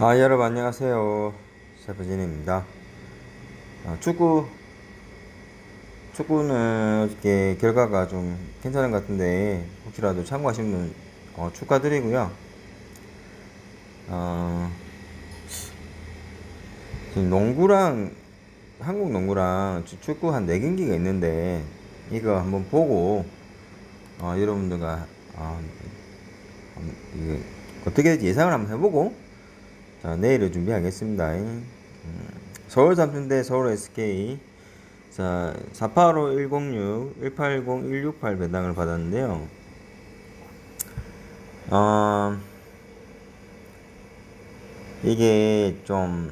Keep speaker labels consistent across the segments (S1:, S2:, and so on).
S1: 아 여러분 안녕하세요. 세퍼진입니다. 아, 축구 축구는 어저께 결과가 좀 괜찮은 것 같은데 혹시라도 참고하신 분 어, 축하드리고요. 어, 지금 농구랑 한국 농구랑 추- 축구 한 4경기가 있는데 이거 한번 보고 어, 여러분들과 어, 음, 이게 어떻게 예상을 한번 해보고 자, 내일을 준비하겠습니다. 음, 서울 삼성대 서울 SK. 자, 485-106, 180-168 배당을 받았는데요. 어, 이게 좀,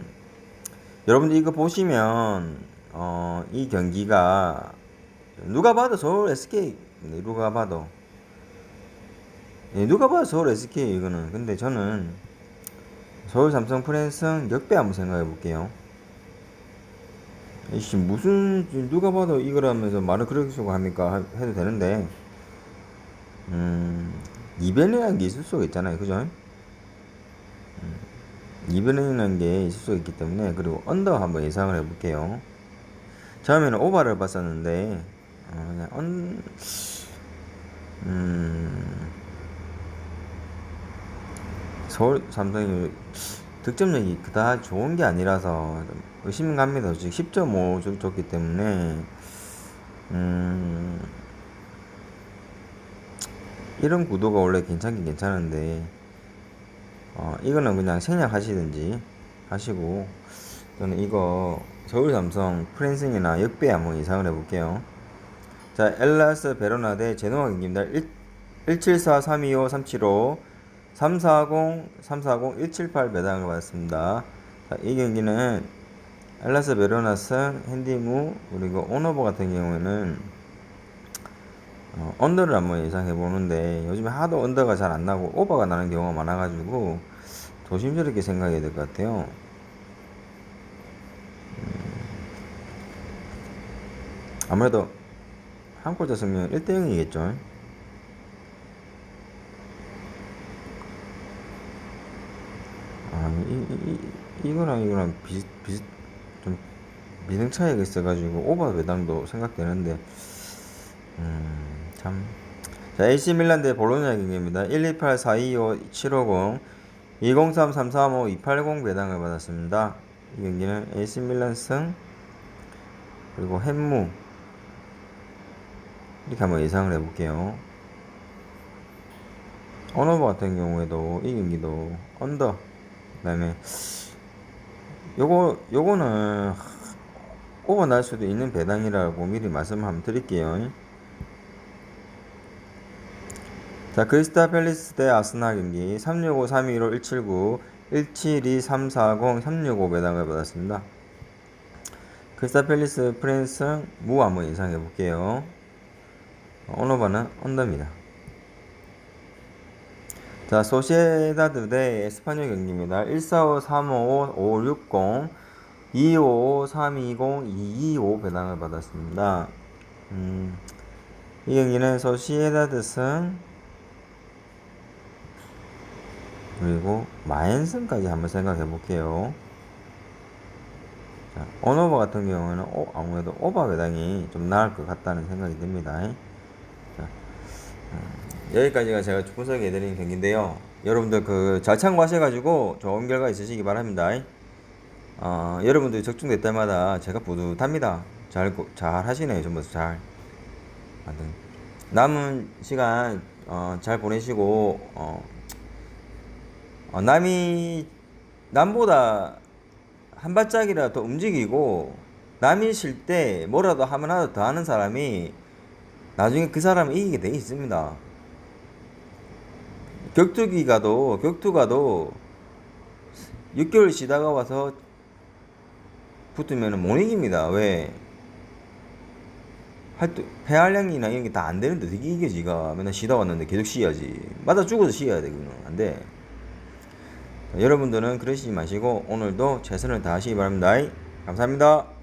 S1: 여러분들 이거 보시면, 어, 이 경기가, 누가 봐도 서울 SK, 네, 누가 봐도. 예, 누가 봐도 서울 SK 이거는. 근데 저는, 서울 삼성 프랜스는 역배 한번 생각해 볼게요. 이씨 무슨 누가 봐도 이거라면서 말을 그렇게 쓰고 합니까 하- 해도 되는데 음 이변이라는 게 있을 수가 있잖아요 그죠? 음, 이변이라는 게 있을 수가 있기 때문에 그리고 언더 한번 예상을 해볼게요. 처음에는 오바를 봤었는데 어, 그냥 언 음. 서울 삼성이 득점력이 그다 좋은 게 아니라서 좀 의심 갑니다. 지금 10.5 줬- 줬기 때문에 음 이런 구도가 원래 괜찮긴 괜찮은데 어 이거는 그냥 생략하시든지 하시고 저는 이거 서울 삼성 프랜싱이나 역배 한번 예상을 해볼게요. 자 엘라스 베로나 대 제노아 경기입니다. 1, 174 325 375 340, 340, 178 매당을 받았습니다. 자, 이 경기는 엘라스 베로나스, 핸디무, 그리고 오너버 같은 경우에는 어, 언더를 한번 예상해 보는데 요즘에 하도 언더가 잘 안 나고 오버가 나는 경우가 많아가지고 조심스럽게 생각해야 될 것 같아요. 음, 아무래도 한골 졌으면 1대 0이겠죠. 아, 이, 이, 이, 이거랑 이거랑 비슷, 비슷, 좀, 미능 차이가 있어가지고, 오버 배당도 생각되는데, 음, 참. 자, AC 밀란 대 볼로냐 경기입니다. 128, 425, 750, 203, 335, 280 배당을 받았습니다. 이 경기는 AC 밀란 승, 그리고 햄무, 이렇게 한번 예상을 해볼게요. 언어버 같은 경우에도 이 경기도 언더 그 다음에 요거 요거는 오버 날 수도 있는 배당이라고 미리 말씀 한번 드릴게요. 자 크리스타 팰리스 대 아스날 경기 365 315 179 172 340 365 배당을 받았습니다. 크리스타 팰리스 프랜스 무 한번 예상해 볼게요. 오너바는 언더입니다. 자, 소시에다드 대 에스파뇰 경기입니다. 145 355 560 255 320 225 배당을 받았습니다. 음, 이 경기는 소시에다드 승 그리고 마엔승까지 한번 생각해 볼게요. 자, 언어버 같은 경우는 오, 아무래도 오버 배당이 좀 나을 것 같다는 생각이 듭니다. 자, 음, 여기까지가 제가 분석해드린 경기인데요. 여러분들 그 잘 참고하셔가지고 좋은 결과 있으시기 바랍니다. 어, 여러분들 적중될 때마다 제가 뿌듯합니다. 잘, 고- 잘 하시네요. 전부 다 잘. 하여튼 남은 시간 어, 잘 보내시고 어, 어, 남이 남보다 한 발짝이라도 더 움직이고 남이 쉴 때 뭐라도 하면 하나 더 하는 사람이 나중에 그 사람을 이기게 돼 있습니다. 격투기 가도 격투 가도 6개월 쉬다가 와서 붙으면 못 이깁니다. 왜? 활동 폐활량이나 이런 게 다 안 되는데 어떻게 이겨 지가 맨날 쉬다 왔는데 계속 쉬어야지. 맞아 죽어도 쉬어야 돼 그거는 안 돼. 자, 여러분들은 그러시지 마시고 오늘도 최선을 다하시기 바랍니다. 감사합니다.